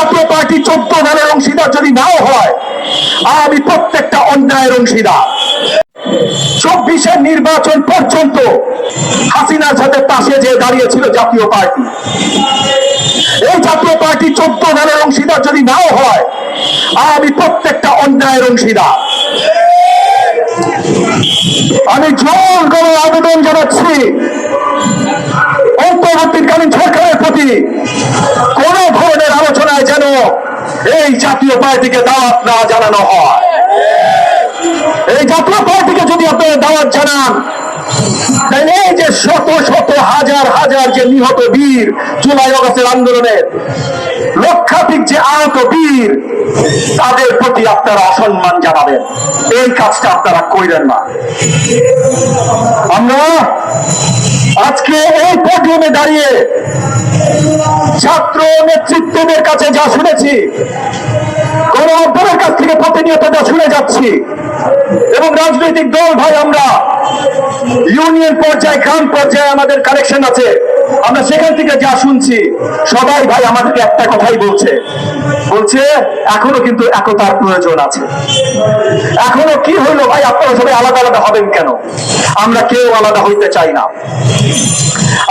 জাতীয় পার্টি চোদ্দ দলের অংশীদার যদি নাও হয় আমি প্রত্যেকটা অন্যায়ের অংশীদার। চব্বিশের নির্বাচন পর্যন্ত হাসিনার সাথে পাশে যে দাঁড়িয়েছিল জাতীয় পার্টি। এই জাতীয় পার্টি চোদ্দ দলের অংশীদার যদি নাও হয় আমি প্রত্যেকটা অন্যায়ের অংশীদার। আমি জোর করে আবেদন জানাচ্ছি এই জাতীয় পার্টিকে দাওয়াত না জানানো হয়। এই জাতীয় পার্টিকে যদি আপনারা দাওয়াত জানান, তাহলে এই যে শত শত হাজার হাজার যে নিহত বীর জুলাই অগস্টের আন্দোলনের লক্ষাধিক যে আহত বীর, তাদের প্রতি আপনারা অসম্মান জানাবেন। এই কাজটা আপনারা কইলেন না। আমরা আজকে এই দাঁড়িয়ে ছাত্র নেতৃত্বদের কাছে যা শুনেছি অভ্যের কাছ থেকে প্রতিনিয়ত যা শুনে যাচ্ছি। এবং রাজনৈতিক দল ভাই, আমরা ইউনিয়ন পর্যায়ে, গ্রাম পর্যায়ে আমাদের কালেকশন আছে। আমরা সেখান থেকে যা শুনছি, সবাই ভাই আমাদেরকে একটা কথাই বলছে। বলছে, এখনও কিন্তু একতার প্রয়োজন আছে। এখনও কি হইল ভাই, আপনারা সবাই আলাদা আলাদা হবেন কেন? আমরা কেউ আলাদা হইতে চাই না।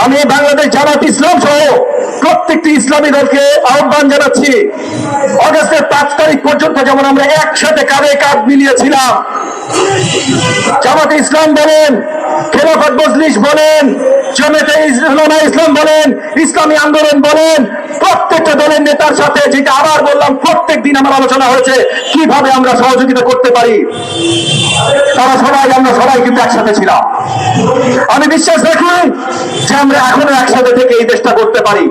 আমি বাংলাদেশ জামাত ইসলাম সহ প্রত্যেকটি ইসলামী দলকে আহ্বান জানাচ্ছি। অগস্টের পাঁচ তারিখ পর্যন্ত যেমন আমরা একসাথে কাঁধে কাঁধ মিলিয়েছিলাম। জামাতে ইসলাম বলেন, খেলাফত মজলিস বলেন, জমেতে ইসলামা ইসলাম বলেন, ইসলামী আন্দোলন বলেন, প্রত্যেকটা দলের নেতার সাথে যেটা আবার বললাম, প্রত্যেক দিন আমার আলোচনা হয়েছে, কীভাবে আমরা সহযোগিতা করতে পারি। তারা সবাই, আমরা সবাই কিন্তু একসাথে ছিলাম। আমি বিশ্বাস রাখি যে আমরা এখনও একসাথে থেকে এই দেশটা করতে পারি।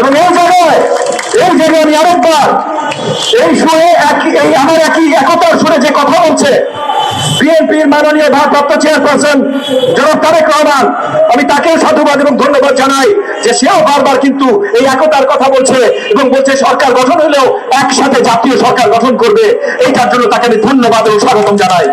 এবং এই জায়গায় এই জায়গায় আমি আরেকবার, এই সুরে এই আমার একই একতার সুরে যে কথা বলছে, বিএনপির মাননীয় ভারপ্রাপ্ত চেয়ারপারসন জনাব তারেক রহমান, আমি তাকেও সাধুবাদ এবং ধন্যবাদ জানাই যে সেও বারবার কিন্তু এই একতার কথা বলছে এবং বলছে সরকার গঠন হলেও একসাথে জাতীয় সরকার গঠন করবে, এইটার জন্য তাকে আমি ধন্যবাদ এবং স্বাগতম জানাই।